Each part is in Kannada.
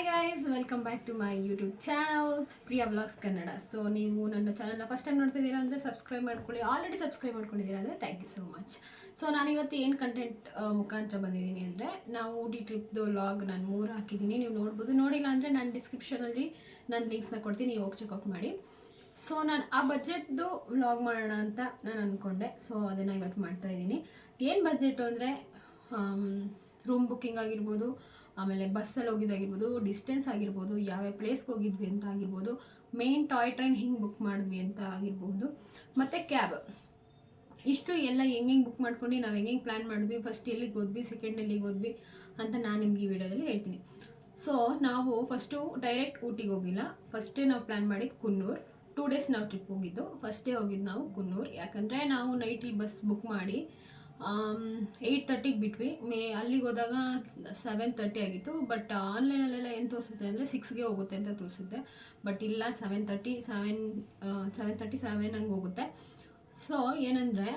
Hi guys welcome back to my YouTube channel Priya blogs Kannada so ನೀವು ನನ್ನ ಚಾನಲ್ನ ಫಸ್ಟ್ ಟೈಮ್ ನೋಡ್ತಿದ್ದೀರಾ ಅಂದರೆ ಸಬ್ಸ್ಕ್ರೈಬ್ ಮಾಡ್ಕೊಳ್ಳಿ. ಆಲ್ರೆಡಿ ಸಬ್ಸ್ಕ್ರೈಬ್ ಮಾಡ್ಕೊಂಡಿದ್ದೀರಾ ಅಂದರೆ thank you so much so ನಾನಿವತ್ತು ಏನು ಕಂಟೆಂಟ್ ಮುಖಾಂತರ ಬಂದಿದ್ದೀನಿ ಅಂದರೆ ನಾವು ಊಟಿ ಟ್ರಿಪ್ದು ವ್ಲಾಗ್ ನಾನು ಮೂರು ಹಾಕಿದ್ದೀನಿ. ನೀವು ನೋಡ್ಬೋದು. ನೋಡಿಲ್ಲ ಅಂದರೆ ನಾನು ಡಿಸ್ಕ್ರಿಪ್ಷನಲ್ಲಿ ನಾನು ಲಿಂಕ್ಸ್ನ ಕೊಡ್ತೀನಿ. ನೀವು ಹೋಗಿ ಚೆಕ್ಔಟ್ ಮಾಡಿ. ಸೊ ನಾನು ಆ ಬಜೆಟ್ದು ವ್ಲಾಗ್ ಮಾಡೋಣ ಅಂತ ನಾನು ಅಂದ್ಕೊಂಡೆ ಸೊ ಅದನ್ನು ಇವತ್ತು ಮಾಡ್ತಾ ಇದ್ದೀನಿ. ಏನು ಬಜೆಟ್ ಅಂದರೆ ರೂಮ್ ಬುಕ್ಕಿಂಗ್ ಆಗಿರ್ಬೋದು ಆಮೇಲೆ ಬಸ್ಸಲ್ಲಿ ಹೋಗಿದ್ದಾಗಿರ್ಬೋದು ಡಿಸ್ಟೆನ್ಸ್ ಆಗಿರ್ಬೋದು, ಯಾವ್ಯಾವ ಪ್ಲೇಸ್ಗೆ ಹೋಗಿದ್ವಿ ಅಂತ ಆಗಿರ್ಬೋದು ಮೇನ್ ಟಾಯ್ ಟ್ರೈನ್ ಹಿಂಗೆ ಬುಕ್ ಮಾಡಿದ್ವಿ ಅಂತ ಆಗಿರ್ಬೋದು, ಮತ್ತು ಕ್ಯಾಬ್ ಇಷ್ಟು ಎಲ್ಲ ಹೆಂಗೆ ಬುಕ್ ಮಾಡ್ಕೊಂಡು ನಾವು ಹೆಂಗೆ ಪ್ಲ್ಯಾನ್ ಮಾಡಿದ್ವಿ ಫಸ್ಟ್ ಎಲ್ಲಿಗೆ ಹೋದ್ವಿ ಸೆಕೆಂಡ್ ಎಲ್ಲಿಗೆ ಹೋದ್ವಿ ಅಂತ ನಾನು ನಿಮ್ಗೆ ಈ ವಿಡಿಯೋದಲ್ಲಿ ಹೇಳ್ತೀನಿ. ಸೊ ನಾವು ಫಸ್ಟು ಡೈರೆಕ್ಟ್ ಊಟಿಗೆ ಹೋಗಿಲ್ಲ. ಫಸ್ಟೇ ನಾವು ಪ್ಲ್ಯಾನ್ ಮಾಡಿದ್ದು ಕುನ್ನೂರು. ಟೂ ಡೇಸ್ ನಾವು ಟ್ರಿಪ್ ಹೋಗಿದ್ದು. ಫಸ್ಟೇ ಹೋಗಿದ್ದು ನಾವು ಕುನ್ನೂರು. ಯಾಕಂದರೆ ನಾವು ನೈಟಲ್ಲಿ ಬಸ್ ಬುಕ್ ಮಾಡಿ ಏಯ್ಟ್ ತರ್ಟಿಗೆ ಬಿಟ್ವಿ. ಮೇ, ಅಲ್ಲಿಗೆ ಹೋದಾಗ ಸೆವೆನ್ ತರ್ಟಿ ಆಗಿತ್ತು. ಬಟ್ ಆನ್ಲೈನಲ್ಲೆಲ್ಲ ಏನು ತೋರಿಸುತ್ತೆ ಅಂದರೆ ಸಿಕ್ಸ್ಗೆ ಹೋಗುತ್ತೆ ಅಂತ ತೋರಿಸುತ್ತೆ. ಬಟ್ ಇಲ್ಲ seven thirty seven seven thirty seven ಹಂಗೆ ಹೋಗುತ್ತೆ. ಸೊ ಏನಂದರೆ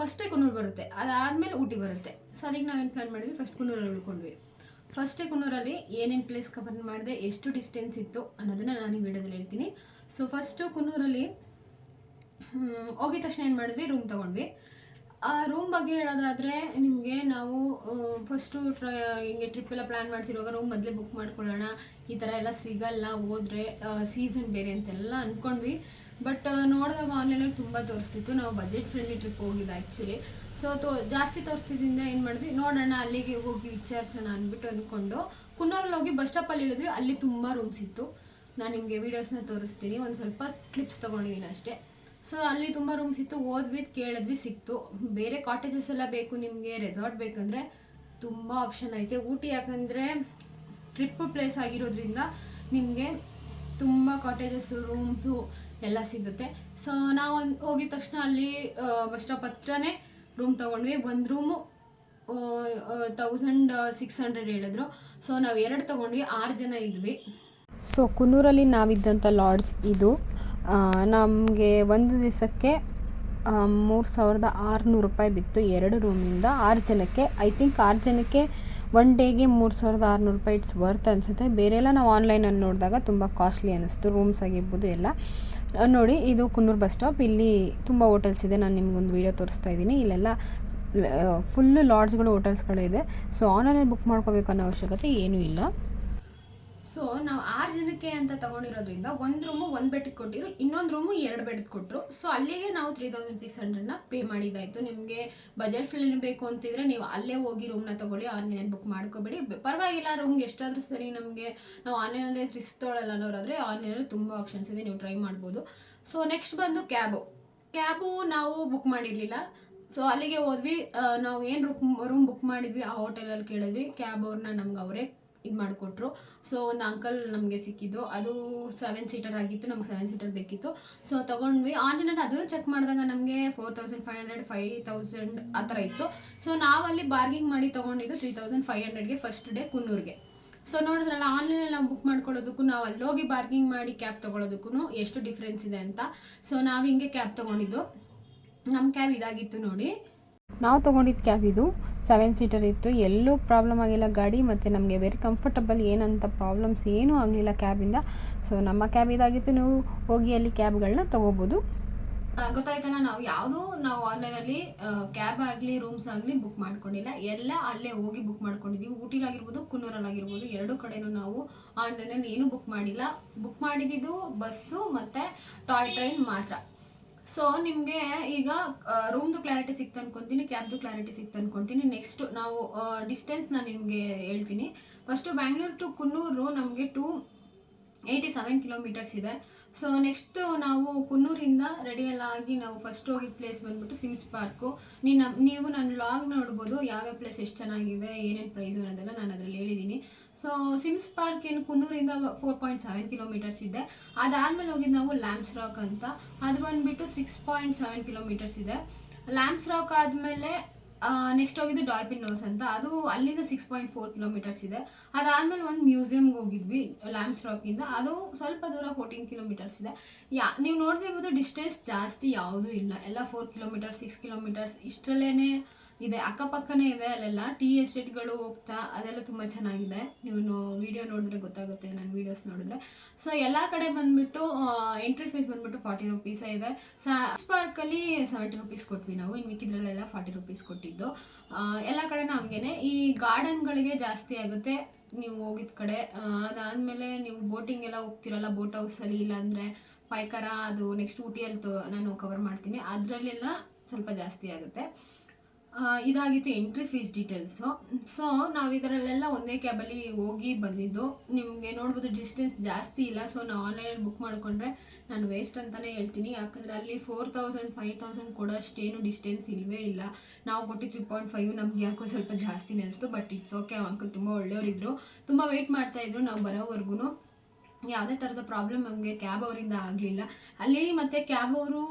ಫಸ್ಟೇ ಕುನ್ನೂರು ಬರುತ್ತೆ. ಅದಾದಮೇಲೆ ಊಟಿ ಬರುತ್ತೆ. ಸೊ ಅದಕ್ಕೆ ನಾವೇನು ಪ್ಲ್ಯಾನ್ ಮಾಡಿದ್ವಿ? ಫಸ್ಟ್ ಕುನ್ನೂರಲ್ಲಿ ಉಳ್ಕೊಂಡ್ವಿ. ಫಸ್ಟೇ ಕುನ್ನೂರಲ್ಲಿ ಏನೇನು ಪ್ಲೇಸ್ ಕವರ್ ಮಾಡಿದೆ, ಎಷ್ಟು ಡಿಸ್ಟೆನ್ಸ್ ಇತ್ತು ಅನ್ನೋದನ್ನು ನಾನು ವಿಡಿಯೋದಲ್ಲಿ ಹೇಳ್ತೀನಿ. ಸೊ ಫಸ್ಟು ಕುನ್ನೂರಲ್ಲಿ ಹೋಗಿದ ತಕ್ಷಣ ಏನು ಮಾಡಿದ್ವಿ? ರೂಮ್ ತೊಗೊಂಡ್ವಿ. ಆ ರೂಮ್ ಬಗ್ಗೆ ಹೇಳೋದಾದರೆ ನಿಮಗೆ ನಾವು ಫಸ್ಟು ಟ್ರ ಹಿಂಗೆ ಟ್ರಿಪ್ ಎಲ್ಲ ಪ್ಲ್ಯಾನ್ ಮಾಡ್ತಿರುವಾಗ ರೂಮ್ ಮೊದಲೇ ಬುಕ್ ಮಾಡ್ಕೊಳ್ಳೋಣ. ಈ ಥರ ಎಲ್ಲ ಸಿಗಲ್ಲ, ಹೋದ್ರೆ ಸೀಸನ್ ಬೇರೆ ಅಂತೆಲ್ಲ ಅಂದ್ಕೊಂಡ್ವಿ ಬಟ್ ನೋಡಿದಾಗ ಆನ್ಲೈನಲ್ಲಿ ತುಂಬ ತೋರಿಸ್ತಿತ್ತು. ನಾವು ಬಜೆಟ್ ಫ್ರೆಂಡ್ಲಿ ಟ್ರಿಪ್ ಹೋಗಿದ್ದು ಆ್ಯಕ್ಚುಲಿ ಸೊ ತೋ, ಜಾಸ್ತಿ ತೋರಿಸ್ತಿದ್ದಿಂದ ಏನು ಮಾಡಿದ್ವಿ? ನೋಡೋಣ, ಅಲ್ಲಿಗೆ ಹೋಗಿ ವಿಚಾರಿಸೋಣ ಅಂದ್ಬಿಟ್ಟು ಅಂದ್ಕೊಂಡು ಕುನ್ನೂರಲ್ಲಿ ಹೋಗಿ ಬಸ್ ಸ್ಟಾಪಲ್ಲಿ ಇಳಿದ್ವಿ. ಅಲ್ಲಿ ತುಂಬ ರೂಮ್ಸ್ ಇತ್ತು. ನಾನು ನಿಮಗೆ ವೀಡಿಯೋಸ್ನ ತೋರಿಸ್ತೀನಿ. ಒಂದು ಸ್ವಲ್ಪ ಕ್ಲಿಪ್ಸ್ ತೊಗೊಂಡಿದ್ದೀನಿ ಅಷ್ಟೇ. ಸೊ ಅಲ್ಲಿ ತುಂಬ ರೂಮ್ಸ್ ಇತ್ತು, ಓದ್ವಿ, ಕೇಳಿದ್ವಿ, ಸಿಕ್ತು. ಬೇರೆ ಕಾಟೇಜಸ್ ಎಲ್ಲ ಬೇಕು, ನಿಮಗೆ ರೆಸಾರ್ಟ್ ಬೇಕಂದರೆ ತುಂಬ ಆಪ್ಷನ್ ಐತೆ. ಊಟಿ ಯಾಕಂದರೆ ಟ್ರಿಪ್ ಪ್ಲೇಸ್ ಆಗಿರೋದ್ರಿಂದ ನಿಮಗೆ ತುಂಬ ಕಾಟೇಜಸ್ ರೂಮ್ಸು ಎಲ್ಲ ಸಿಗುತ್ತೆ. ಸೊ ನಾವು ಹೋಗಿದ ತಕ್ಷಣ ಅಲ್ಲಿ ಬಸ್ ಸ್ಟಾಪ್ ಹತ್ರನೇ ರೂಮ್ ತೊಗೊಂಡ್ವಿ. ಒಂದು ರೂಮು ತೌಸಂಡ್ ಸಿಕ್ಸ್ ಹಂಡ್ರೆಡ್ ಹೇಳಿದ್ರು. ಸೊ ನಾವು ಎರಡು ತೊಗೊಂಡ್ವಿ. ಆರು ಜನ ಇದ್ವಿ. ಸೊ ಕುನ್ನೂರಲ್ಲಿ ನಾವಿದ್ದಂಥ ಲಾಡ್ಜ್ ಇದು. ನಮಗೆ ಒಂದು ದಿವಸಕ್ಕೆ ಮೂರು ಸಾವಿರದ ಆರುನೂರು ರೂಪಾಯಿ ಬಿತ್ತು ಎರಡು ರೂಮಿಂದ. ಆರು ಜನಕ್ಕೆ ಐ ಥಿಂಕ್ ಆರು ಜನಕ್ಕೆ ಒನ್ ಡೇಗೆ ಮೂರು ಸಾವಿರದ ಆರುನೂರು ರೂಪಾಯಿ ಇಟ್ಸ್ ವರ್ತ್ ಅನಿಸುತ್ತೆ. ಬೇರೆ ಎಲ್ಲ ನಾವು ಆನ್ಲೈನಲ್ಲಿ ನೋಡಿದಾಗ ತುಂಬ ಕಾಸ್ಟ್ಲಿ ಅನ್ನಿಸ್ತು ರೂಮ್ಸ್ ಆಗಿರ್ಬೋದು ಎಲ್ಲ. ನೋಡಿ, ಇದು ಕುನ್ನೂರು ಬಸ್ ಸ್ಟಾಪ್ ಇಲ್ಲಿ ತುಂಬ ಹೋಟೆಲ್ಸ್ ಇದೆ, ನಾನು ನಿಮಗೊಂದು ವೀಡಿಯೋ ತೋರಿಸ್ತಾ ಇದ್ದೀನಿ. ಇಲ್ಲೆಲ್ಲ ಫುಲ್ಲು ಲಾಡ್ಜ್ಗಳು ಹೋಟೆಲ್ಸ್ಗಳಿದೆ ಸೊ ಆನ್ಲೈನಲ್ಲಿ ಬುಕ್ ಮಾಡ್ಕೋಬೇಕು ಅನ್ನೋ ಅವಶ್ಯಕತೆ ಏನೂ ಇಲ್ಲ. ಸೊ ನಾವು ಆರು ಜನಕ್ಕೆ ಅಂತ ತಗೊಂಡಿರೋದ್ರಿಂದ ಒಂದು ರೂಮು ಒಂದು ಬೆಡ್ ಕೊಟ್ಟಿರು, ಇನ್ನೊಂದು ರೂಮು ಎರಡು ಬೆಡ್ ಕೊಟ್ಟರು ಸೊ ಅಲ್ಲಿಗೆ ನಾವು ತ್ರೀ ತೌಸಂಡ್ ಸಿಕ್ಸ್ ಹಂಡ್ರೆಡ್ನ ಪೇ ಮಾಡಿದ್ದಾಯಿತು ನಿಮಗೆ ಬಜೆಟ್ ಫಿಲ್ ಬೇಕು ಅಂತಿದ್ರೆ ನೀವು ಅಲ್ಲೇ ಹೋಗಿ ರೂಮ್ನ ತಗೊಳ್ಳಿ ಆನ್ಲೈನ್ ಬುಕ್ ಮಾಡ್ಕೋಬೇಡಿ. ಪರವಾಗಿಲ್ಲ ರೂಮ್ಗೆ ಎಷ್ಟಾದರೂ ಸರಿ ನಮಗೆ ನಾವು ಆನ್ಲೈನಲ್ಲಿ ರಿಸ್ಕ್ ತೊಗೊಳ್ಳಲ್ಲ ಅನ್ನೋರಾದರೆ ಆನ್ಲೈನಲ್ಲಿ ತುಂಬ ಆಪ್ಷನ್ಸ್ ಇದೆ, ನೀವು ಟ್ರೈ ಮಾಡ್ಬೋದು. ಸೊ ನೆಕ್ಸ್ಟ್ ಬಂದು ಕ್ಯಾಬು ಕ್ಯಾಬು ನಾವು ಬುಕ್ ಮಾಡಿರಲಿಲ್ಲ. ಸೊ ಅಲ್ಲಿಗೆ ಹೋದ್ವಿ. ನಾವು ಏನು ರೂಮ್ ರೂಮ್ ಬುಕ್ ಮಾಡಿದ್ವಿ? ಆ ಹೋಟೆಲಲ್ಲಿ ಕೇಳಿದ್ವಿ. ಕ್ಯಾಬ್ ಅವ್ರನ್ನ ನಮ್ಗೆ ಅವರೇ ಇದು ಮಾಡಿಕೊಟ್ರು. ಸೊ ಒಂದು ಅಂಕಲ್ ನಮಗೆ ಸಿಕ್ಕಿದ್ದು. ಅದು ಸೆವೆನ್ ಸೀಟರ್ ಆಗಿತ್ತು. ನಮ್ಗೆ ಸೆವೆನ್ ಸೀಟರ್ ಬೇಕಿತ್ತು. ಸೊ ತೊಗೊಂಡ್ವಿ. ಆನ್ಲೈನಲ್ಲಿ ಅದನ್ನು ಚೆಕ್ ಮಾಡಿದಾಗ ನಮಗೆ four thousand five hundred five thousand ಆ ಥರ ಇತ್ತು. ಸೊ ನಾವಲ್ಲಿ ಬಾರ್ಗಿಂಗ್ ಮಾಡಿ ತೊಗೊಂಡಿದ್ದು ತ್ರೀ ತೌಸಂಡ್ ಫೈವ್ ಹಂಡ್ರೆಡ್ಗೆ ಫಸ್ಟ್ ಡೇ ಕುನ್ನೂರಿಗೆ. ಸೊ ನೋಡಿದ್ರಲ್ಲ ಆನ್ಲೈನಲ್ಲಿ ನಾವು ಬುಕ್ ಮಾಡ್ಕೊಳ್ಳೋದಕ್ಕೂ, ನಾವು ಅಲ್ಲಿ ಹೋಗಿ ಬಾರ್ಗಿಂಗ್ ಮಾಡಿ ಕ್ಯಾಬ್ ತೊಗೊಳೋದಕ್ಕೂ ಎಷ್ಟು ಡಿಫ್ರೆನ್ಸ್ ಇದೆ ಅಂತ. ಸೊ ನಾವು ಹಿಂಗೆ ಕ್ಯಾಬ್ ತೊಗೊಂಡಿದ್ದು. ನಮ್ಮ ಕ್ಯಾಬ್ ಇದಾಗಿತ್ತು ನೋಡಿ. ನಾವು ತೊಗೊಂಡಿದ್ದ ಕ್ಯಾಬ್ ಇದು ಸೆವೆನ್ ಸೀಟರ್ ಇತ್ತು. ಎಲ್ಲೂ ಪ್ರಾಬ್ಲಮ್ ಆಗಿಲ್ಲ ಗಾಡಿ ಮತ್ತು ನಮಗೆ ವೆರಿ ಕಂಫರ್ಟಬಲ್ ಏನಂತ ಪ್ರಾಬ್ಲಮ್ಸ್ ಏನೂ ಆಗಲಿಲ್ಲ ಕ್ಯಾಬಿಂದ ಸೊ ನಮ್ಮ ಕ್ಯಾಬ್ ಇದಾಗಿತ್ತು. ನೀವು ಹೋಗಿ ಅಲ್ಲಿ ಕ್ಯಾಬ್ಗಳನ್ನ ತೊಗೋಬೋದು. ಗೊತ್ತಾಯ್ತಾನ ನಾವು ಯಾವುದು ನಾವು ಆನ್ಲೈನಲ್ಲಿ ಕ್ಯಾಬ್ ಆಗಲಿ ರೂಮ್ಸ್ ಆಗಲಿ ಬುಕ್ ಮಾಡ್ಕೊಂಡಿಲ್ಲ. ಎಲ್ಲ ಅಲ್ಲೇ ಹೋಗಿ ಬುಕ್ ಮಾಡ್ಕೊಂಡಿದ್ದೀವಿ. ಊಟಿಲಾಗಿರ್ಬೋದು ಕುನ್ನೂರಲ್ಲಾಗಿರ್ಬೋದು ಎರಡೂ ಕಡೆನೂ ನಾವು ಆನ್ಲೈನಲ್ಲಿ ಏನೂ ಬುಕ್ ಮಾಡಿಲ್ಲ. ಬುಕ್ ಮಾಡಿದ್ದು ಬಸ್ಸು ಮತ್ತು ಟಾಯ್ ಟ್ರೈನ್ ಮಾತ್ರ. ಸೊ ನಿಮಗೆ ಈಗ ರೂಮ್ದು ಕ್ಲಾರಿಟಿ ಸಿಕ್ತು ಅನ್ಕೊಂತೀನಿ ಕ್ಯಾಬ್ದು ಕ್ಲಾರಿಟಿ ಸಿಕ್ತು ಅನ್ಕೊಂತೀನಿ. ನೆಕ್ಸ್ಟ್ ನಾವು ಡಿಸ್ಟೆನ್ಸ್ ನಾನು ನಿಮಗೆ ಹೇಳ್ತೀನಿ. ಫಸ್ಟು ಬ್ಯಾಂಗ್ಳೂರ್ ಟು ಕುನ್ನೂರು ನಮಗೆ ಟು ಏಯ್ಟಿ ಸೆವೆನ್ ಕಿಲೋಮೀಟರ್ಸ್ ಇದೆ. ಸೊ ನೆಕ್ಸ್ಟ್ ನಾವು ಕುನ್ನೂರಿಂದ ರೆಡಿ ಎಲ್ಲ ಆಗಿ ನಾವು ಫಸ್ಟ್ ಹೋಗಿ ಪ್ಲೇಸ್ ಬಂದ್ಬಿಟ್ಟು ಸಿಮ್ಸ್ ಪಾರ್ಕು ನೀನು ನೀವು ನಾನು ಲಾಗ್ ನೋಡ್ಬೋದು, ಯಾವ್ಯಾವ ಪ್ಲೇಸ್ ಎಷ್ಟು ಚೆನ್ನಾಗಿದೆ, ಏನೇನು ಪ್ರೈಸು ಅನ್ನೋದೆಲ್ಲ ನಾನು ಅದರಲ್ಲಿ ಹೇಳಿದ್ದೀನಿ ಸೊ ಸಿಮ್ಸ್ ಪಾರ್ಕ್ ಏನು ಕುನ್ನೂರಿಂದ ಫೋರ್ ಪಾಯಿಂಟ್ ಸೆವೆನ್ ಕಿಲೋಮೀಟರ್ಸ್ ಇದೆ. ಅದಾದಮೇಲೆ ಹೋಗಿದ್ದು ನಾವು ಲ್ಯಾಂಪ್ಸ್ ರಾಕ್ ಅಂತ. ಅದು ಬಂದ್ಬಿಟ್ಟು ಸಿಕ್ಸ್ ಪಾಯಿಂಟ್ ಸೆವೆನ್ ಕಿಲೋಮೀಟರ್ಸ್ ಇದೆ. ಲ್ಯಾಂಪ್ಸ್ ರಾಕ್ ಆದಮೇಲೆ ನೆಕ್ಸ್ಟ್ ಹೋಗಿದ್ದು ಡಾಲ್ಫಿನ್ ನೋಸ್ ಅಂತ. ಅದು ಅಲ್ಲಿಂದ ಸಿಕ್ಸ್ ಪಾಯಿಂಟ್ ಫೋರ್ ಕಿಲೋಮೀಟರ್ಸ್ ಇದೆ. ಅದಾದಮೇಲೆ ಒಂದು ಮ್ಯೂಸಿಯಮ್ಗೆ ಹೋಗಿದ್ವಿ ಲ್ಯಾಂಪ್ಸ್ ರಾಕಿಂದ ಅದು ಸ್ವಲ್ಪ ದೂರ ಫೋರ್ಟೀನ್ ಕಿಲೋಮೀಟರ್ಸ್ ಇದೆ. ಯಾ, ನೀವು ನೋಡ್ತಿರ್ಬೋದು ಡಿಸ್ಟೆನ್ಸ್ ಜಾಸ್ತಿ ಯಾವುದೂ ಇಲ್ಲ. ಎಲ್ಲ ಫೋರ್ ಕಿಲೋಮೀಟರ್ಸ್ ಸಿಕ್ಸ್ ಕಿಲೋಮೀಟರ್ಸ್ ಇಷ್ಟರಲ್ಲೇ ಇದೆ, ಅಕ್ಕಪಕ್ಕನೇ ಇದೆ, ಅಲ್ಲೆಲ್ಲ ಟೀ ಎಸ್ಟೇಟ್ಗಳು ಹೋಗ್ತಾ ಅದೆಲ್ಲ ತುಂಬ ಚೆನ್ನಾಗಿದೆ. ನೀವು ವಿಡಿಯೋ ನೋಡಿದ್ರೆ ಗೊತ್ತಾಗುತ್ತೆ ನನ್ನ ವೀಡಿಯೋಸ್ ನೋಡಿದ್ರೆ. ಸೊ ಎಲ್ಲ ಕಡೆ ಬಂದ್ಬಿಟ್ಟು ಎಂಟ್ರಿ ಫೀಸ್ ಬಂದ್ಬಿಟ್ಟು ಫಾರ್ಟಿ ರುಪೀಸ್ ಇದೆ. ಪಾರ್ಕಲ್ಲಿ ಸೆವೆಂಟಿ ರುಪೀಸ್ ಕೊಟ್ವಿ ನಾವು ಇನ್ನು ಮಿಕ್ಕಿದ್ರಲ್ಲೆಲ್ಲ ಫಾರ್ಟಿ ರುಪೀಸ್ ಕೊಟ್ಟಿದ್ದು. ಎಲ್ಲ ಕಡೆನೂ ಹಂಗೇನೆ. ಈ ಗಾರ್ಡನ್ಗಳಿಗೆ ಜಾಸ್ತಿ ಆಗುತ್ತೆ, ನೀವು ಹೋಗಿದ ಕಡೆ. ಅದಾದಮೇಲೆ ನೀವು ಬೋಟಿಂಗ್ ಎಲ್ಲ ಹೋಗ್ತಿರಲ್ಲ ಬೋಟ್ ಹೌಸಲ್ಲಿ ಇಲ್ಲಾಂದರೆ ಪಾಯ್ಕರ ಅದು ನೆಕ್ಸ್ಟ್ ಊಟಿಯಲ್ಲಿ ತೋ, ನಾನು ಕವರ್ ಮಾಡ್ತೀನಿ. ಅದರಲ್ಲೆಲ್ಲ ಸ್ವಲ್ಪ ಜಾಸ್ತಿ ಆಗುತ್ತೆ. ಇದಾಗಿತ್ತು ಎಂಟ್ರಿ ಫೀಸ್ ಡೀಟೇಲ್ಸು ಸೊ ನಾವು ಇದರಲ್ಲೆಲ್ಲ ಒಂದೇ ಕ್ಯಾಬಲ್ಲಿ ಹೋಗಿ ಬಂದಿದ್ದು. ನಿಮಗೆ ನೋಡ್ಬೋದು ಡಿಸ್ಟೆನ್ಸ್ ಜಾಸ್ತಿ ಇಲ್ಲ. ಸೊ ನಾವು ಆನ್ಲೈನಲ್ಲಿ ಬುಕ್ ಮಾಡಿಕೊಂಡ್ರೆ ನಾನು ವೇಸ್ಟ್ ಅಂತಲೇ ಹೇಳ್ತೀನಿ. ಯಾಕಂದರೆ ಅಲ್ಲಿ ಫೋರ್ ತೌಸಂಡ್ ಫೈವ್ ತೌಸಂಡ್ ಕೊಡೋ ಅಷ್ಟೇನು ಡಿಸ್ಟೆನ್ಸ್ ಇಲ್ಲವೇ ಇಲ್ಲ. ನಾವು ಕೊಟ್ಟು ತ್ರೀ ಪಾಯಿಂಟ್ ಫೈವ್ ನಮ್ಗೆ ಯಾಕೋ ಸ್ವಲ್ಪ ಜಾಸ್ತಿನೇ ಅನಿಸ್ತು ಬಟ್ ಇಟ್ಸ್ ಓಕೆ ಅಂಕಲ್ ತುಂಬ ಒಳ್ಳೆಯವರಿದ್ದರು ತುಂಬ ವೆಯ್ಟ್ ಮಾಡ್ತಾಯಿದ್ರು ನಾವು ಬರೋವರೆಗೂ ಯಾವುದೇ ಥರದ ಪ್ರಾಬ್ಲಮ್ ನಮಗೆ ಕ್ಯಾಬ್ ಅವರಿಂದ ಆಗಲಿಲ್ಲ. ಅಲ್ಲಿ ಮತ್ತು ಕ್ಯಾಬ್ ಅವರು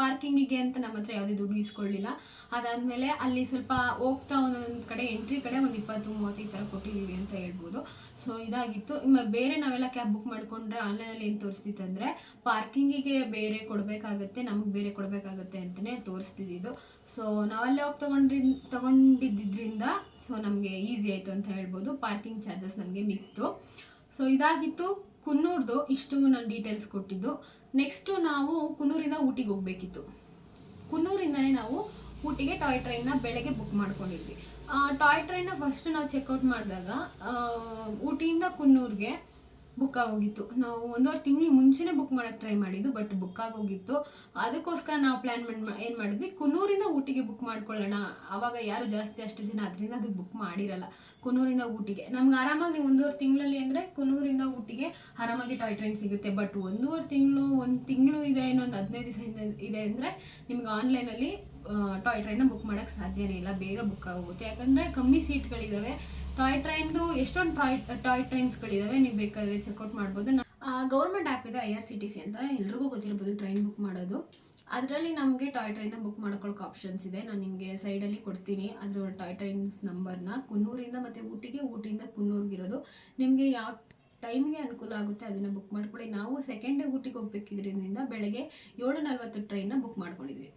ಪಾರ್ಕಿಂಗಿಗೆ ಅಂತ ನಮ್ಮ ಹತ್ರ ಯಾವುದೇ ದುಡ್ಡು ಇಸ್ಕೊಳ್ಳಿಲ್ಲ. ಅದಾದಮೇಲೆ ಅಲ್ಲಿ ಸ್ವಲ್ಪ ಹೋಗ್ತಾ ಒಂದೊಂದು ಕಡೆ, ಎಂಟ್ರಿ ಕಡೆ ಒಂದು ಇಪ್ಪತ್ತು, ಮೂವತ್ತು ಈ ಥರ ಕೊಟ್ಟಿದ್ದೀವಿ ಅಂತ ಹೇಳ್ಬೋದು. ಸೊ ಇದಾಗಿತ್ತು. ಬೇರೆ ನಾವೆಲ್ಲ ಕ್ಯಾಬ್ ಬುಕ್ ಮಾಡಿಕೊಂಡ್ರೆ ಆನ್ಲೈನಲ್ಲಿ ಏನು ತೋರಿಸ್ತಿತ್ತು ಅಂದರೆ, ಪಾರ್ಕಿಂಗಿಗೆ ಬೇರೆ ಕೊಡಬೇಕಾಗತ್ತೆ, ನಮಗೆ ಬೇರೆ ಕೊಡಬೇಕಾಗತ್ತೆ ಅಂತಲೇ ತೋರಿಸ್ತಿದ್ದು ಸೊ ನಾವಲ್ಲೇ ಹೋಗಿ ತೊಗೊಂಡ್ರಿ ತೊಗೊಂಡಿದ್ದರಿಂದ ಸೊ ನಮಗೆ ಈಸಿ ಆಯಿತು ಅಂತ ಹೇಳ್ಬೋದು. ಪಾರ್ಕಿಂಗ್ ಚಾರ್ಜಸ್ ನಮಗೆ ಮಿಕ್ತು. ಸೊ ಇದಾಗಿತ್ತು. ಕುನ್ನೂರ್ದು ಇಷ್ಟು ನಾನು ಡೀಟೇಲ್ಸ್ ಕೊಟ್ಟಿದ್ದು. ನೆಕ್ಸ್ಟು ನಾವು ಕುನ್ನೂರಿಂದ ಊಟಿಗೆ ಹೋಗ್ಬೇಕಿತ್ತು. ಕುನ್ನೂರಿಂದನೇ ನಾವು ಊಟಿಗೆ ಟಾಯ್ ಟ್ರೈನ್ನ ಬೆಳಗ್ಗೆ ಬುಕ್ ಮಾಡ್ಕೊಂಡಿದ್ವಿ. ಟಾಯ್ ಟ್ರೈನ್ನ ಫಸ್ಟ್ ನಾವು ಚೆಕ್ಔಟ್ ಮಾಡಿದಾಗ ಊಟಿಯಿಂದ ಕುನ್ನೂರಿಗೆ ಬುಕ್ ಆಗೋಗಿತ್ತು. ನಾವು ಒಂದೂವರೆ ತಿಂಗಳು ಮುಂಚೆನೇ ಬುಕ್ ಮಾಡೋಕ್ಕೆ ಟ್ರೈ ಮಾಡಿದ್ದು ಬಟ್ ಬುಕ್ ಆಗೋಗಿತ್ತು. ಅದಕ್ಕೋಸ್ಕರ ನಾವು ಪ್ಲ್ಯಾನ್ ಮಾಡಿ ಏನು ಮಾಡಿದ್ವಿ? ಕುನ್ನೂರಿಂದ ಊಟಿಗೆ ಬುಕ್ ಮಾಡ್ಕೊಳ್ಳೋಣ. ಆವಾಗ ಯಾರು ಜಾಸ್ತಿ ಅಷ್ಟು ಜನ ಅದರಿಂದ ಅದು ಬುಕ್ ಮಾಡಿರಲ್ಲ. ಕುನ್ನೂರಿಂದ ಊಟಿಗೆ. ನಮ್ಗೆ ಆರಾಮಾಗಿ ನೀವು ಒಂದೂವರೆ ತಿಂಗಳಲ್ಲಿ ಅಂದರೆ ಕುನ್ನೂರಿಂದ ಊಟಿಗೆ ಆರಾಮಾಗಿ ಟಾಯ್ ಟ್ರೈನ್ ಸಿಗುತ್ತೆ. ಬಟ್ ಒಂದೂವರೆ ತಿಂಗಳು, ಒಂದು ತಿಂಗಳು ಇದೆ, ಇನ್ನೊಂದು ಹದಿನೈದು ದಿವಸ ಇದೆ ಅಂದರೆ ನಿಮ್ಗೆ ಆನ್ಲೈನಲ್ಲಿ ಟಾಯ್ ಟ್ರೈನ್ನ ಬುಕ್ ಮಾಡೋಕ್ಕೆ ಸಾಧ್ಯನೇ ಇಲ್ಲ, ಬೇಗ ಬುಕ್ ಆಗೋಗುತ್ತೆ. ಯಾಕಂದರೆ ಕಮ್ಮಿ ಸೀಟ್ಗಳಿದ್ದಾವೆ ಟಾಯ್ ಟ್ರೈನ್ದು ಎಷ್ಟೊಂದು ಟಾಯ್ ಟಾಯ್ ಟ್ರೈನ್ಸ್ಗಳಿದ್ದಾವೆ ನೀವು ಬೇಕಾದರೆ ಚೆಕ್ಔಟ್ ಮಾಡ್ಬೋದು. ಗೌರ್ಮೆಂಟ್ ಆ್ಯಪ್ ಇದೆ I R C T C ಅಂತ, ಎಲ್ರಿಗೂ ಗೊತ್ತಿರ್ಬೋದು ಟ್ರೈನ್ ಬುಕ್ ಮಾಡೋದು. ಅದರಲ್ಲಿ ನಮಗೆ ಟಾಯ್ ಟ್ರೈನ್ನ ಬುಕ್ ಮಾಡ್ಕೊಳ್ಳೋಕೆ ಆಪ್ಷನ್ಸ್ ಇದೆ. ನಾನು ನಿಮಗೆ ಸೈಡಲ್ಲಿ ಕೊಡ್ತೀನಿ. ಅದರ ಟಾಯ್ ಟ್ರೈನ್ಸ್ ನಂಬರ್ನ ಕುನ್ನೂರಿಂದ ಮತ್ತು ಊಟಿಗೆ ಊಟಿಯಿಂದ ಕುನ್ನೂರಿಗಿರೋದು. ನಿಮಗೆ ಯಾವ ಟೈಮ್ಗೆ ಅನುಕೂಲ ಆಗುತ್ತೆ ಅದನ್ನು ಬುಕ್ ಮಾಡ್ಕೊಳ್ಳಿ. ನಾವು ಸೆಕೆಂಡ್ ಡೇ ಊಟಿಗೆ ಹೋಗ್ಬೇಕಿದ್ರಿಂದ ಬೆಳಗ್ಗೆ ಏಳು ನಲ್ವತ್ತು ಟ್ರೈನ್ನ ಬುಕ್ ಮಾಡ್ಕೊಂಡಿದ್ವಿ.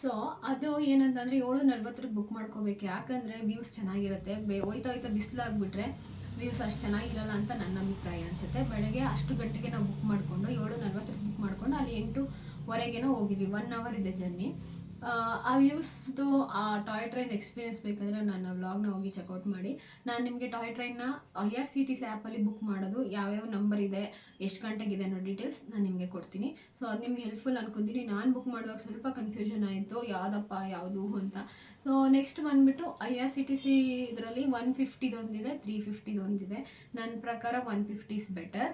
ಸೊ ಅದು ಏನಂತಂದರೆ ಏಳು ನಲ್ವತ್ತರದ್ದು ಬುಕ್ ಮಾಡ್ಕೋಬೇಕು. ಯಾಕಂದರೆ ವ್ಯೂಸ್ ಚೆನ್ನಾಗಿರುತ್ತೆ. ಹೋಯ್ತಾ ಹೋಯ್ತಾ ಹೋಯ್ತಾ ಬಿಸಿಲಾಗ್ಬಿಟ್ರೆ ವ್ಯೂಸ್ ಅಷ್ಟು ಚೆನ್ನಾಗಿರಲ್ಲ ಅಂತ ನನ್ನ ಅಭಿಪ್ರಾಯ ಅನ್ಸುತ್ತೆ. ಬೆಳಗ್ಗೆ ಅಷ್ಟು ಗಂಟೆಗೆ ನಾವು ಬುಕ್ ಮಾಡಿಕೊಂಡು ಏಳು ನಲ್ವತ್ತರದ್ದು ಬುಕ್ ಮಾಡಿಕೊಂಡು ಅಲ್ಲಿ ಎಂಟುವರೆಗೇನೋ ಹೋಗಿದ್ವಿ. ಒನ್ ಅವರ್ ಇದೆ ಜರ್ನಿ ಆ ವ್ಯೂಸ್ದು ಆ ಟಾಯ್ ಟ್ರೈನ್ ಎಕ್ಸ್ಪೀರಿಯನ್ಸ್ ಬೇಕಂದ್ರೆ ನನ್ನ ವ್ಲಾಗ್ನ ಹೋಗಿ ಚೆಕ್ಔಟ್ ಮಾಡಿ. ನಾನು ನಿಮಗೆ toy ಟ್ರೈನ್ನ I R C T C ಆ್ಯಪಲ್ಲಿ ಬುಕ್ ಮಾಡೋದು, ಯಾವ್ಯಾವ ನಂಬರ್ ಇದೆ, ಎಷ್ಟು ಗಂಟೆಗಿದೆ ಅನ್ನೋ ಡೀಟೇಲ್ಸ್ ನಾನು ನಿಮಗೆ ಕೊಡ್ತೀನಿ. ಸೊ ಅದು ನಿಮ್ಗೆ ಹೆಲ್ಪ್ಫುಲ್ ಅನ್ಕೊಂತೀನಿ. ನಾನು ಬುಕ್ ಮಾಡುವಾಗ ಸ್ವಲ್ಪ ಕನ್ಫ್ಯೂಷನ್ ಆಯಿತು, ಯಾವುದಪ್ಪ, ಯಾವುದು ಅಂತ. ಸೊ ನೆಕ್ಸ್ಟ್ ಬಂದುಬಿಟ್ಟು I R C T C ಇದರಲ್ಲಿ ಒನ್ ಫಿಫ್ಟಿದೊಂದಿದೆ ತ್ರೀ ಫಿಫ್ಟಿದೊಂದಿದೆ ನನ್ನ ಪ್ರಕಾರ one fifty's better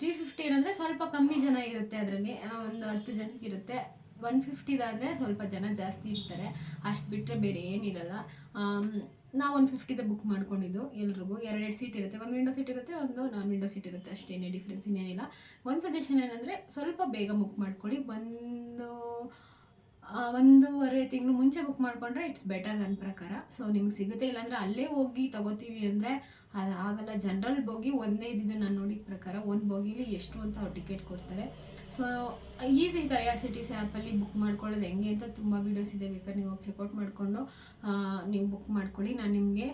three fifty ಏನಂದರೆ ಸ್ವಲ್ಪ ಕಮ್ಮಿ ಜನ ಇರುತ್ತೆ ಅದರಲ್ಲಿ ಒಂದು ಹತ್ತು ಜನಕ್ಕೆ ಇರುತ್ತೆ. ಒನ್ ಫಿಫ್ಟಿದಾದರೆ ಸ್ವಲ್ಪ ಜನ ಜಾಸ್ತಿ ಇರ್ತಾರೆ. ಅಷ್ಟು ಬಿಟ್ಟರೆ ಬೇರೆ ಏನಿರಲ್ಲ. ನಾವು ಒನ್ ಫಿಫ್ಟಿದ ಬುಕ್ ಮಾಡ್ಕೊಂಡಿದ್ದು ಎಲ್ರಿಗೂ. ಎರಡೆರಡು ಸೀಟ್ ಇರುತ್ತೆ. ಒಂದು ವಿಂಡೋ ಸೀಟ್ ಇರುತ್ತೆ, ಒಂದು ನಾನ್ ವಿಂಡೋ ಸೀಟ್ ಇರುತ್ತೆ. ಅಷ್ಟೇನೇ ಡಿಫ್ರೆನ್ಸ್ ಇನ್ನೇನಿಲ್ಲ. ಒಂದು ಸಜೆಷನ್ ಏನಂದರೆ ಸ್ವಲ್ಪ ಬೇಗ ಬುಕ್ ಮಾಡ್ಕೊಳ್ಳಿ. ಒಂದು ಒಂದೂವರೆ ತಿಂಗಳು ಮುಂಚೆ ಬುಕ್ ಮಾಡಿಕೊಂಡ್ರೆ ಇಟ್ಸ್ ಬೆಟರ್ ನನ್ನ ಪ್ರಕಾರ. ಸೊ ನಿಮ್ಗೆ ಸಿಗುತ್ತೆ. ಇಲ್ಲಾಂದರೆ ಅಲ್ಲೇ ಹೋಗಿ ತಗೋತೀವಿ ಅಂದರೆ ಅದು ಆಗಲ್ಲ. ಜನರಲ್ ಬೋಗಿ ಒಂದೇ ಇದ್ದಿದ್ದು ನಾನು ನೋಡಿದ ಪ್ರಕಾರ. ಒಂದು ಬೋಗಿಲಿ ಎಷ್ಟು ಅಂತ ಅವ್ರು ಟಿಕೆಟ್ ಕೊಡ್ತಾರೆ. So easy I R C T C ಆ್ಯಪಲ್ಲಿ ಬುಕ್ ಮಾಡ್ಕೊಳ್ಳೋದು ಹೆಂಗೆ ಅಂತ ತುಂಬ ವೀಡಿಯೋಸ್ ಇದೆ, ಬೇಕಾದ್ರೆ ನೀವು ಹೋಗಿ ಚೆಕ್ಔಟ್ ಮಾಡಿಕೊಂಡು ನೀವು ಬುಕ್ ಮಾಡ್ಕೊಳ್ಳಿ. ನಾನು ನಿಮಗೆ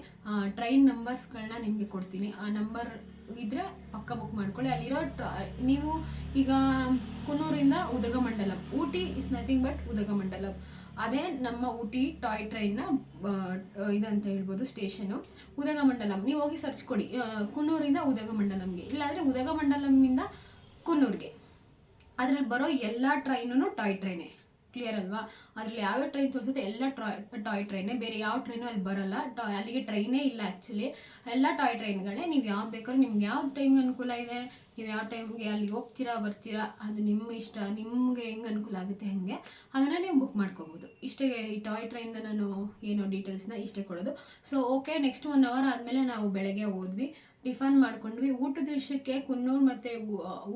ಟ್ರೈನ್ ನಂಬರ್ಸ್ಗಳನ್ನ ನಿಮಗೆ ಕೊಡ್ತೀನಿ. ಆ ನಂಬರ್ ಇದ್ದರೆ ಪಕ್ಕ ಬುಕ್ ಮಾಡ್ಕೊಳ್ಳಿ. ಅಲ್ಲಿರೋ ಟ್ರ ನೀವು ಈಗ ಕುನ್ನೂರಿಂದ Udhagamandalam. Ooty is nothing but Udhagamandalam. ಅದೇ ನಮ್ಮ ಊಟಿ ಟಾಯ್ ಟ್ರೈನ್ನ ಇದಂತ ಹೇಳ್ಬೋದು ಸ್ಟೇಷನು ಉದಗಮಂಡಲಂ. ನೀವು ಹೋಗಿ ಸರ್ಚ್ ಕೊಡಿ. ಕುನ್ನೂರಿಂದ ಉದಗಮಂಡಲಂಗೆ. ಇಲ್ಲಾಂದರೆ ಉದಗಮಂಡಲಂನಿಂದ ಕುನ್ನೂರಿಗೆ. ಅದ್ರಲ್ಲಿ ಬರೋ ಎಲ್ಲ ಟ್ರೈನು ಟಾಯ್ ಟ್ರೈನೇ. ಕ್ಲಿಯರ್ ಅಲ್ವಾ? ಅದರಲ್ಲಿ ಯಾವ್ಯಾವ ಟ್ರೈನ್ ತೋರಿಸುತ್ತೆ ಎಲ್ಲ ಟ್ರಾಯ್ ಟಾಯ್ ಟ್ರೈನೇ. ಬೇರೆ ಯಾವ ಟ್ರೈನು ಅಲ್ಲಿ ಬರಲ್ಲ. ಟಾಯ್ ಅಲ್ಲಿಗೆ ಟ್ರೈನೇ ಇಲ್ಲ ಆ್ಯಕ್ಚುಲಿ ಎಲ್ಲ ಟಾಯ್ ಟ್ರೈನ್ಗಳೇ. ನೀವು ಯಾವ್ದು ಬೇಕಾದ್ರೂ ನಿಮ್ಗೆ ಯಾವ ಟೈಮ್ಗೆ ಅನುಕೂಲ ಇದೆ? ನೀವು ಯಾವ ಟೈಮ್ಗೆ ಅಲ್ಲಿ ಹೋಗ್ತೀರಾ, ಬರ್ತೀರಾ? ಅದು ನಿಮ್ಮ ಇಷ್ಟ. ನಿಮಗೆ ಹೆಂಗೆ ಅನುಕೂಲ ಆಗುತ್ತೆ ಹಾಗೆ. ಅದನ್ನು ನೀವು ಬುಕ್ ಮಾಡ್ಕೋಬೋದು. ಇಷ್ಟೇ ಈ ಟಾಯ್ ಟ್ರೈನ್ದ ನಾನು ಏನೋ ಡೀಟೇಲ್ಸ್ನ ಇಷ್ಟೇ ಕೊಡೋದು. So okay next one hour ಆದಮೇಲೆ ನಾವು ಬೆಳಗ್ಗೆ ಹೋದ್ವಿ. ಟಿಫನ್ ಮಾಡ್ಕೊಂಡ್ವಿ. ಊಟದ ವಿಷಯಕ್ಕೆ ಕುನ್ನೂರು ಮತ್ತು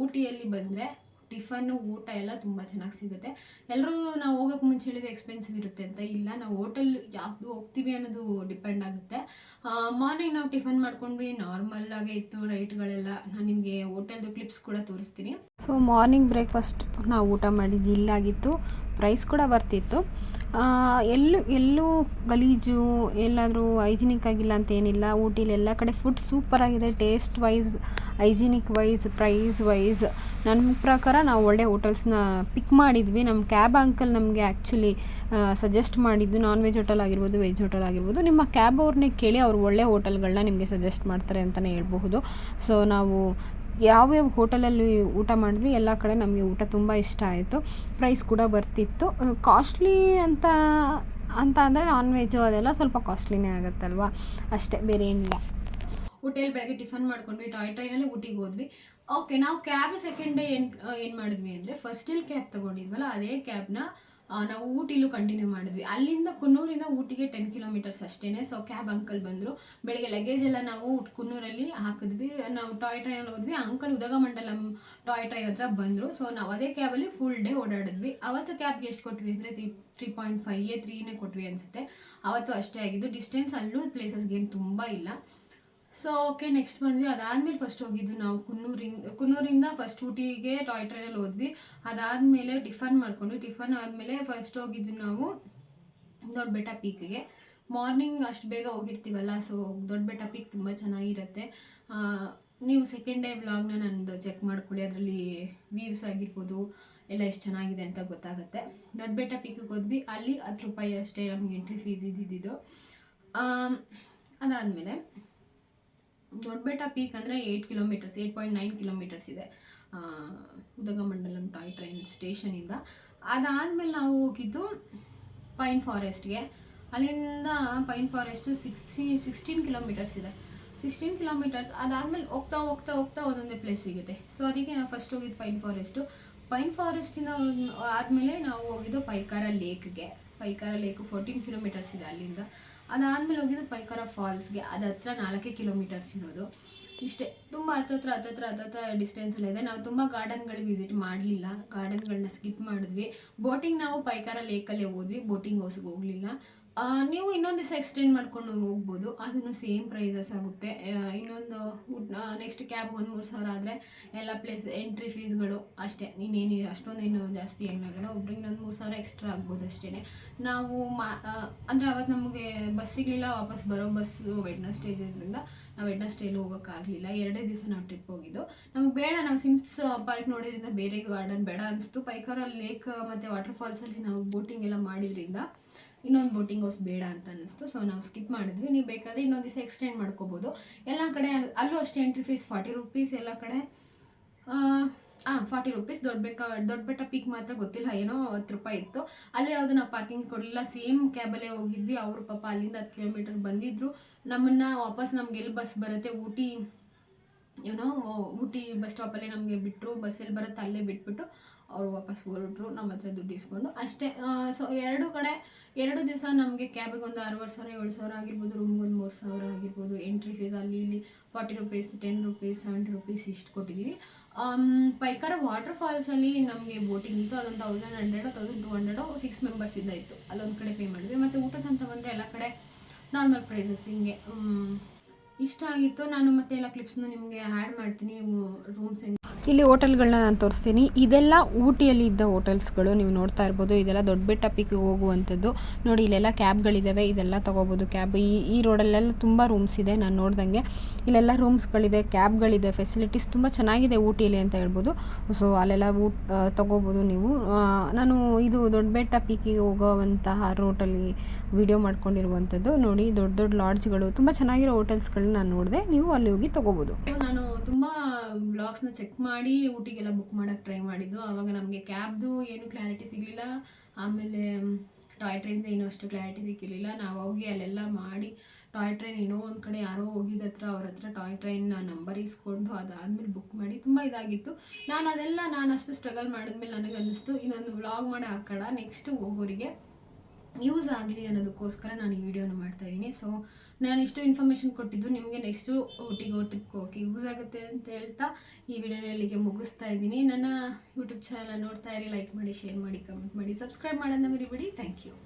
ಊಟಿಯಲ್ಲಿ ಬಂದರೆ ಟಿಫನ್ನು, ಊಟ ಎಲ್ಲ ತುಂಬ ಚೆನ್ನಾಗಿ ಸಿಗುತ್ತೆ. ಎಲ್ಲರೂ ನಾವು ಹೋಗೋಕೆ ಮುಂಚೆ ಹೇಳಿದ ಎಕ್ಸ್ಪೆನ್ಸಿವ್ ಇರುತ್ತೆ ಅಂತ. ಇಲ್ಲ, ನಾವು ಹೋಟೆಲ್ ಯಾವುದು ಹೋಗ್ತೀವಿ ಅನ್ನೋದು ಡಿಪೆಂಡ್ ಆಗುತ್ತೆ. ಮಾರ್ನಿಂಗ್ ನಾವು ಟಿಫನ್ ಮಾಡ್ಕೊಂಡ್ವಿ. ನಾರ್ಮಲ್ ಆಗಿ ಇತ್ತು ರೈಟ್ಗಳೆಲ್ಲ ನಾನು ನಿಮಗೆ ಹೋಟೆಲ್ದು ಕ್ಲಿಪ್ಸ್ ಕೂಡ ತೋರಿಸ್ತೀನಿ. ಸೊ ಮಾರ್ನಿಂಗ್ ಬ್ರೇಕ್ಫಾಸ್ಟ್ ನಾವು ಊಟ ಮಾಡಿದ್ದು ಇಲ್ಲಾಗಿತ್ತು. ಪ್ರೈಸ್ ಕೂಡ ಬರ್ತಿತ್ತು. ಎಲ್ಲೂ ಎಲ್ಲೂ ಗಲೀಜು, ಎಲ್ಲಾದರೂ ಹೈಜಿನಿಕ್ ಆಗಿಲ್ಲ ಅಂತ ಏನಿಲ್ಲ. ಊಟಿಲಿ ಎಲ್ಲ ಕಡೆ food ಸೂಪರಾಗಿದೆ taste wise hygienic wise price wise ನನ್ನ ಪ್ರಕಾರ ನಾವು ಒಳ್ಳೆ ಹೋಟೆಲ್ಸ್ನ ಪಿಕ್ ಮಾಡಿದ್ವಿ. ನಮ್ಮ ಕ್ಯಾಬ್ ಅಂಕಲ್ ನಮಗೆ ಆ್ಯಕ್ಚುಲಿ ಸಜೆಸ್ಟ್ ಮಾಡಿದ್ದು ನಾನ್ ವೆಜ್ ಹೋಟೆಲ್ ಆಗಿರ್ಬೋದು ವೆಜ್ ಹೋಟೆಲ್ ಆಗಿರ್ಬೋದು. ನಿಮ್ಮ ಕ್ಯಾಬ್ ಅವ್ರನ್ನೇ ಕೇಳಿ ಅವ್ರು ಒಳ್ಳೆ ಹೋಟೆಲ್ಗಳನ್ನ ನಿಮಗೆ ಸಜೆಸ್ಟ್ ಮಾಡ್ತಾರೆ ಅಂತಲೇ ಹೇಳ್ಬಹುದು. ಸೊ ನಾವು ಯಾವ್ಯಾವ ಹೋಟೆಲಲ್ಲಿ ಊಟ ಮಾಡಿದ್ವಿ, ಎಲ್ಲ ಕಡೆ ನಮಗೆ ಊಟ ತುಂಬ ಇಷ್ಟ ಆಯಿತು. ಪ್ರೈಸ್ ಕೂಡ ಬರ್ತಿತ್ತು. ಕಾಸ್ಟ್ಲಿ ಅಂತ ಅಂತ ಅಂದರೆ ನಾನ್ ವೆಜ್ಜು ಅದೆಲ್ಲ ಸ್ವಲ್ಪ ಕಾಸ್ಟ್ಲಿನೇ ಆಗುತ್ತಲ್ವಾ? ಅಷ್ಟೇ, ಬೇರೆ ಏನಿಲ್ಲ. ಹೋಟೆಲ್ ಬೆಳಗ್ಗೆ ಟಿಫನ್ ಮಾಡ್ಕೊಂಡ್ವಿ, ಟಾಯ್ ಟ್ರೈನಲ್ಲಿ ಊಟಿಗೆ ಹೋದ್ವಿ. ಓಕೆ ನಾವು ಕ್ಯಾಬ್ ಸೆಕೆಂಡ್ ಡೇ ಏನು ಏನು ಮಾಡಿದ್ವಿ ಅಂದರೆ ಫಸ್ಟ್ ಇಲ್ಲಿ ಕ್ಯಾಬ್ ತೊಗೊಂಡಿದ್ವಲ್ಲ, ಅದೇ ಕ್ಯಾಬ್ನ ನಾವು ಊಟಿಲೂ ಕಂಟಿನ್ಯೂ ಮಾಡಿದ್ವಿ. ಅಲ್ಲಿಂದ ಕುನ್ನೂರಿಂದ ಊಟಿಗೆ ಟೆನ್ ಕಿಲೋಮೀಟರ್ಸ್ ಅಷ್ಟೇ ಸೊ ಕ್ಯಾಬ್ ಅಂಕಲ್ ಬಂದರು. ಬೆಳಗ್ಗೆ ಲಗೇಜ್ ಎಲ್ಲ ನಾವು ಕುನ್ನೂರಲ್ಲಿ ಹಾಕಿದ್ವಿ. ನಾವು ಟಾಯ್ ಟ್ರೈನಲ್ಲಿ ಹೋದ್ವಿ. ಅಂಕಲ್ ಉದಗಮಂಡಲಂ ಟಾಯ್ ಟ್ರೈನ್ ಹತ್ರ ಬಂದರು. ಸೊ ನಾವು ಅದೇ ಕ್ಯಾಬಲ್ಲಿ ಫುಲ್ ಡೇ ಓಡಾಡಿದ್ವಿ. ಅವತ್ತು ಕ್ಯಾಬ್ಗೆ ಎಷ್ಟು ಕೊಟ್ವಿ ಅಂದರೆ ತ್ರೀ ತ್ರೀ ಪಾಯಿಂಟ್ ಫೈವ್ ತ್ರೀನೇ ಕೊಟ್ವಿ ಅನಿಸುತ್ತೆ. ಅವತ್ತು ಅಷ್ಟೇ ಆಗಿದ್ದು. ಡಿಸ್ಟೆನ್ಸ್ ಅಲ್ಲೂ ಪ್ಲೇಸಸ್ಗೆ ಏನು ತುಂಬ ಇಲ್ಲ. ಸೊ ಓಕೆ ನೆಕ್ಸ್ಟ್ ಬಂದ್ವಿ. ಅದಾದ್ಮೇಲೆ ಫಸ್ಟ್ ಹೋಗಿದ್ದು ನಾವು ಕುನ್ನೂರಿಂದ ಕುನ್ನೂರಿಂದ ಫಸ್ಟ್ ಊಟಿಗೆ ಟಾಯ್ ಟ್ರೈನಲ್ಲಿ ಹೋದ್ವಿ. ಅದಾದಮೇಲೆ ಟಿಫನ್ ಮಾಡ್ಕೊಂಡ್ವಿ. ಟಿಫನ್ ಆದಮೇಲೆ ಫಸ್ಟ್ ಹೋಗಿದ್ದು ನಾವು ದೊಡ್ಡ ಬೆಟ್ಟ ಪೀಕ್ಗೆ ಮಾರ್ನಿಂಗ್ ಅಷ್ಟು ಬೇಗ ಹೋಗಿರ್ತೀವಲ್ಲ ಸೊ ದೊಡ್ಡ ಬೆಟ್ಟ ಪೀಕ್ ತುಂಬ ಚೆನ್ನಾಗಿರುತ್ತೆ. ನೀವು ಸೆಕೆಂಡ್ ಡೇ ವ್ಲಾಗ್ನ ನಂದು ಚೆಕ್ ಮಾಡ್ಕೊಳ್ಳಿ. ಅದರಲ್ಲಿ ವ್ಯೂಸ್ ಆಗಿರ್ಬೋದು, ಎಲ್ಲ ಎಷ್ಟು ಚೆನ್ನಾಗಿದೆ ಅಂತ ಗೊತ್ತಾಗುತ್ತೆ. ದೊಡ್ಡ ಬೆಟ್ಟ ಪೀಕಿಗೆ ಹೋದ್ವಿ. ಅಲ್ಲಿ ಹತ್ತು ರೂಪಾಯಿ ಅಷ್ಟೇ ನಮ್ಗೆ ಎಂಟ್ರಿ ಫೀಸ್ ಇದ್ದಿದ್ದು. ಅದಾದಮೇಲೆ ದೊಡ್ಡಬೆಟ್ಟ ಪೀಕ್ ಅಂದರೆ eight kilometres eight point nine kilometres ಇದೆ. ಉದಗಮಂಡಲಂ ಟಾಯ್ ಟ್ರೈನ್ ಸ್ಟೇಷನಿಂದ ಅದಾದಮೇಲೆ ನಾವು ಹೋಗಿದ್ದು ಪೈನ್ ಫಾರೆಸ್ಟ್ಗೆ ಅಲ್ಲಿಂದ pine forest sixty sixteen kilometres ಇದೆ. ಸಿಕ್ಸ್ಟೀನ್ ಕಿಲೋಮೀಟರ್ಸ್ ಅದಾದಮೇಲೆ ಹೋಗ್ತಾ ಹೋಗ್ತಾ ಹೋಗ್ತಾ ಒಂದೊಂದೇ ಪ್ಲೇಸ್ ಸಿಗುತ್ತೆ. ಸೊ ಅದಕ್ಕೆ ನಾವು ಫಸ್ಟ್ ಹೋಗಿದ್ದು ಪೈನ್ ಫಾರೆಸ್ಟು ಪೈನ್ ಫಾರೆಸ್ಟಿಂದ ಆದಮೇಲೆ ನಾವು ಹೋಗಿದ್ದು ಪೈಕಾರ ಲೇಕ್ಗೆ ಪೈಕಾರ ಲೇಕ್ ಫೋರ್ಟೀನ್ ಕಿಲೋಮೀಟರ್ಸ್ ಇದೆ ಅಲ್ಲಿಂದ. ಅದಾದಮೇಲೆ ಹೋಗಿದ್ದು ಪೈಕಾರ ಫಾಲ್ಸ್ಗೆ. ಅದು ಹತ್ರ ನಾಲ್ಕೇ ಕಿಲೋಮೀಟರ್ಸ್ ಇರೋದು. ಇಷ್ಟೇ, ತುಂಬ ಹತ್ತತ್ರ ಹತ್ತತ್ರ ಹತ್ತತ್ರ ಡಿಸ್ಟೆನ್ಸಲ್ಲೇ ಇದೆ. ನಾವು ತುಂಬ ಗಾರ್ಡನ್ಗಳಿಗೆ ವಿಸಿಟ್ ಮಾಡಲಿಲ್ಲ. ಗಾರ್ಡನ್ಗಳನ್ನ ಸ್ಕಿಪ್ ಮಾಡಿದ್ವಿ. ಬೋಟಿಂಗ್ ನಾವು ಪೈಕಾರ ಲೇಕಲ್ಲೇ ಹೋದ್ವಿ. ಬೋಟಿಂಗ್ ಹೌಸ್ಗೆ ಹೋಗಲಿಲ್ಲ. ನೀವು ಇನ್ನೊಂದು ದಿವಸ ಎಕ್ಸ್ಟೆಂಡ್ ಮಾಡ್ಕೊಂಡು ಹೋಗ್ಬೋದು. ಅದನ್ನು ಸೇಮ್ ಪ್ರೈಸಸ್ ಆಗುತ್ತೆ. ಇನ್ನೊಂದು ನೆಕ್ಸ್ಟ್ ಕ್ಯಾಬ್ ಒಂದು ಮೂರು ಸಾವಿರ ಆದರೆ ಎಲ್ಲ ಪ್ಲೇಸ್ ಎಂಟ್ರಿ ಫೀಸ್ಗಳು ಅಷ್ಟೇ. ನೀನೇನು ಅಷ್ಟೊಂದೇನು ಜಾಸ್ತಿ ಏನಾಗಲ್ಲ ಒಬ್ರಿಗೆ ಇನ್ನೊಂದು ಮೂರು ಸಾವಿರ ಎಕ್ಸ್ಟ್ರಾ ಆಗ್ಬೋದು ಅಷ್ಟೇ ನಾವು ಮಾ ಅಂದರೆ ಅವತ್ತು ನಮಗೆ ಬಸ್ ಸಿಗಲಿಲ್ಲ, ವಾಪಸ್ ಬರೋ ಬಸ್ಸು ವೆಡ್ನಸ್ಡೇ ಇದ್ದಿದ್ದರಿಂದ ನಾವು ವೆಡ್ನಸ್ಡೇಲಿ ಹೋಗೋಕ್ಕಾಗಲಿಲ್ಲ ಎರಡೇ ದಿವಸ ನಾವು ಟ್ರಿಪ್ ಹೋಗಿದ್ದು. ನಮ್ಗೆ ಬೇಡ, ನಾವು ಸಿಮ್ಸ್ ಪಾರ್ಕ್ ನೋಡಿದ್ರಿಂದ ಬೇರೆ ಗಾರ್ಡನ್ ಬೇಡ ಅನಿಸ್ತು. ಪೈಕಾರ ಲೇಕ್ ಮತ್ತು ವಾಟರ್ ಫಾಲ್ಸಲ್ಲಿ ನಾವು ಬೋಟಿಂಗ್ ಎಲ್ಲ ಮಾಡಿದ್ರಿಂದ ಇನ್ನೊಂದು ಬೋಟಿಂಗ್ ಹೌಸ್ ಬೇಡ ಅಂತ ಅನ್ನಿಸ್ತು. ಸೊ ನಾವು ಸ್ಕಿಪ್ ಮಾಡಿದ್ವಿ. ನೀವು ಬೇಕಾದರೆ ಇನ್ನೊಂದು ದಿವಸ ಎಕ್ಸ್ಟೆಂಡ್ ಮಾಡ್ಕೋಬೋದು. ಎಲ್ಲ ಕಡೆ ಅಲ್ಲೂ ಅಷ್ಟೇ ಎಂಟ್ರಿ ಫೀಸ್ ಫಾರ್ಟಿ ರುಪೀಸ್ ಎಲ್ಲ ಕಡೆ. ಹಾಂ ಫಾರ್ಟಿ ರುಪೀಸ್ ದೊಡ್ಡ ಬೆಟ್ಟ ದೊಡ್ಡ ಬೆಟ್ಟ ಪೀಕ್ ಮಾತ್ರ ಗೊತ್ತಿಲ್ಲ. ಏನೋ ಹತ್ತು ರೂಪಾಯಿ ಇತ್ತು. ಅಲ್ಲಿ ಯಾವುದು ನಾವು ಪಾರ್ಕಿಂಗ್ ಕೊಡಲಿಲ್ಲ. ಸೇಮ್ ಕ್ಯಾಬಲ್ಲೇ ಹೋಗಿದ್ವಿ. ಅವರು ಪಾಪ ಅಲ್ಲಿಂದ ಹತ್ತು ಕಿಲೋಮೀಟರ್ ಬಂದಿದ್ರು. ನಮ್ಮನ್ನು ವಾಪಸ್ ನಮ್ಗೆ ಎಲ್ಲಿ ಬಸ್ ಬರುತ್ತೆ? ಊಟಿ, ಏನೋ, ಊಟಿ ಬಸ್ ಸ್ಟಾಪಲ್ಲೇ ನಮಗೆ ಬಿಟ್ಟರು ಬಸ್ಸಲ್ಲಿ ಬರುತ್ತೆ? ಅಲ್ಲೇ ಬಿಟ್ಬಿಟ್ಟು ಅವ್ರು ವಾಪಸ್ ಹೊರಟರು ನಮ್ಮ ಹತ್ರ ದುಡ್ಡು ಇಸ್ಕೊಂಡು. ಅಷ್ಟೇ ಸೊ ಎರಡು ಕಡೆ, ಎರಡು ದಿವಸ ನಮಗೆ ಕ್ಯಾಬಿಗೆ ಒಂದು ಅರವತ್ತು ಸಾವಿರ, ಏಳು ಸಾವಿರ ಆಗಿರ್ಬೋದು ರೂಮ್ಗೆ ಒಂದು ಮೂರು ಸಾವಿರ ಆಗಿರ್ಬೋದು ಎಂಟ್ರಿ ಫೀಸ್ ಅಲ್ಲಿ, ಇಲ್ಲಿ forty rupees ten rupees seventy rupees ಇಷ್ಟು ಕೊಟ್ಟಿದ್ದೀವಿ ಪೈಕರ ವಾಟರ್ ಫಾಲ್ಸಲ್ಲಿ ನಮಗೆ ಬೋಟಿಂಗ್ ಇತ್ತು. ಅದೊಂದು thousand hundred thousand two hundred six ಮೆಂಬರ್ಸಿಂದ ಇತ್ತು. ಅಲ್ಲೊಂದು ಕಡೆ ಪೇ ಮಾಡಿದ್ವಿ. ಮತ್ತು ಊಟದಂತ ಬಂದರೆ ಎಲ್ಲ ಕಡೆ ನಾರ್ಮಲ್ ಪ್ರೈಸಸ್ ಹಿಂಗೆ ಇಷ್ಟ ಆಗಿತ್ತು ನಾನು ಮತ್ತೆ ಎಲ್ಲ ಕ್ಲಿಪ್ಸ್ನು ನಿಮಗೆ ಆ್ಯಡ್ ಮಾಡ್ತೀನಿ ರೂಮ್ಸ್ ಇಲ್ಲಿ ಹೋಟೆಲ್ಗಳನ್ನ ನಾನು ತೋರಿಸ್ತೀನಿ. ಇದೆಲ್ಲ ಊಟಿಯಲ್ಲಿ ಇದ್ದ ಹೋಟೆಲ್ಸ್ಗಳು, ನೀವು ನೋಡ್ತಾ ಇರ್ಬೋದು. ಇದೆಲ್ಲ ದೊಡ್ಡ ಬೆಟ್ಟ ಪೀಕಿಗೆ ಹೋಗುವಂಥದ್ದು. ನೋಡಿ, ಇಲ್ಲೆಲ್ಲ ಕ್ಯಾಬ್ಗಳಿದ್ದಾವೆ ಇದೆಲ್ಲ ತೊಗೋಬೋದು. ಕ್ಯಾಬ್ ಈ ಈ ರೋಡಲ್ಲೆಲ್ಲ ತುಂಬ ರೂಮ್ಸ್ ಇದೆ ನಾನು ನೋಡ್ದಂಗೆ. ಇಲ್ಲೆಲ್ಲ ರೂಮ್ಸ್ಗಳಿದೆ ಕ್ಯಾಬ್ಗಳಿದೆ ಫೆಸಿಲಿಟೀಸ್ ತುಂಬ ಚೆನ್ನಾಗಿದೆ ಊಟಿಯಲ್ಲಿ ಅಂತ ಹೇಳ್ಬೋದು. ಸೊ ಅಲ್ಲೆಲ್ಲ ಊಟ ತೊಗೋಬೋದು ನೀವು. ನಾನು ಇದು ದೊಡ್ಡ ಬೆಟ್ಟ ಪೀಕಿಗೆ ಹೋಗೋವಂತಹ ರೋಟಲ್ಲಿ ವಿಡಿಯೋ ಮಾಡ್ಕೊಂಡಿರುವಂಥದ್ದು. ನೋಡಿ, ದೊಡ್ಡ ದೊಡ್ಡ ಲಾಡ್ಜ್ಗಳು ತುಂಬ ಚೆನ್ನಾಗಿರೋ ನಾನು ನೋಡಿದೆ, ನೀವು ಅಲ್ಲಿ ಹೋಗಿ ತಗೋಬಹುದು ನಾನು ತುಂಬ ಬ್ಲಾಗ್ಸ್ನ ಚೆಕ್ ಮಾಡಿ ಊಟಿಗೆಲ್ಲ ಬುಕ್ ಮಾಡೋಕ್ಕೆ ಟ್ರೈ ಮಾಡಿದ್ದು. ಆವಾಗ ನಮಗೆ ಕ್ಯಾಬ್ದು ಏನು ಕ್ಲಾರಿಟಿ ಸಿಗಲಿಲ್ಲ. ಆಮೇಲೆ ಟಾಯ್ ಟ್ರೈನ್ದು ಏನೂ ಅಷ್ಟು ಕ್ಲಾರಿಟಿ ಸಿಕ್ಕಿರಲಿಲ್ಲ. ನಾವು ಹೋಗಿ ಅಲ್ಲೆಲ್ಲ ಮಾಡಿ ಟಾಯ್ ಟ್ರೈನ್ ಏನೋ ಒಂದು ಕಡೆ ಯಾರೋ ಹೋಗಿದ ಹತ್ರ, ಅವ್ರ ಹತ್ರ ಟಾಯ್ ಟ್ರೈನ್ ನಂಬರ್ ಇಸ್ಕೊಂಡು ಅದಾದಮೇಲೆ ಬುಕ್ ಮಾಡಿ. ತುಂಬ ಇದಾಗಿತ್ತು. ನಾನು ಅದೆಲ್ಲ ನಾನು ಅಷ್ಟು ಸ್ಟ್ರಗಲ್ ಮಾಡಿದ್ಮೇಲೆ ನನಗೆ ಅನ್ನಿಸ್ತು ಇದೊಂದು ವ್ಲಾಗ್ ಮಾಡಿ ಹಾಕೋಣ ನೆಕ್ಸ್ಟ್ ಹೋಗೋರಿಗೆ ಯೂಸ್ ಆಗಲಿ ಅನ್ನೋದಕ್ಕೋಸ್ಕರ ನಾನು ಈ ವಿಡಿಯೋನ ಮಾಡ್ತಾ ಇದ್ದೀನಿ ಸೊ ನಾನು ಇಷ್ಟು ಇನ್ಫಾರ್ಮೇಷನ್ ಕೊಟ್ಟಿದ್ದು, ನಿಮಗೆ ನೆಕ್ಸ್ಟು ಊಟಿಗೆ ಟ್ರಿಪ್ಗೆ ಹೋಗಿ ಯೂಸ್ ಆಗುತ್ತೆ ಅಂತ ಹೇಳ್ತಾ ಈ ವಿಡಿಯೋನ ಇಲ್ಲಿಗೆ ಮುಗಿಸ್ತಾ ಇದ್ದೀನಿ. ನನ್ನ ಯೂಟ್ಯೂಬ್ ಚಾನಲ್ ನೋಡ್ತಾ ಇರಿ ಲೈಕ್ ಮಾಡಿ ಶೇರ್ ಮಾಡಿ ಕಮೆಂಟ್ ಮಾಡಿ ಸಬ್ಸ್ಕ್ರೈಬ್ ಮಾಡೋದನ್ನ ಮರಿಬೇಡಿ. Thank you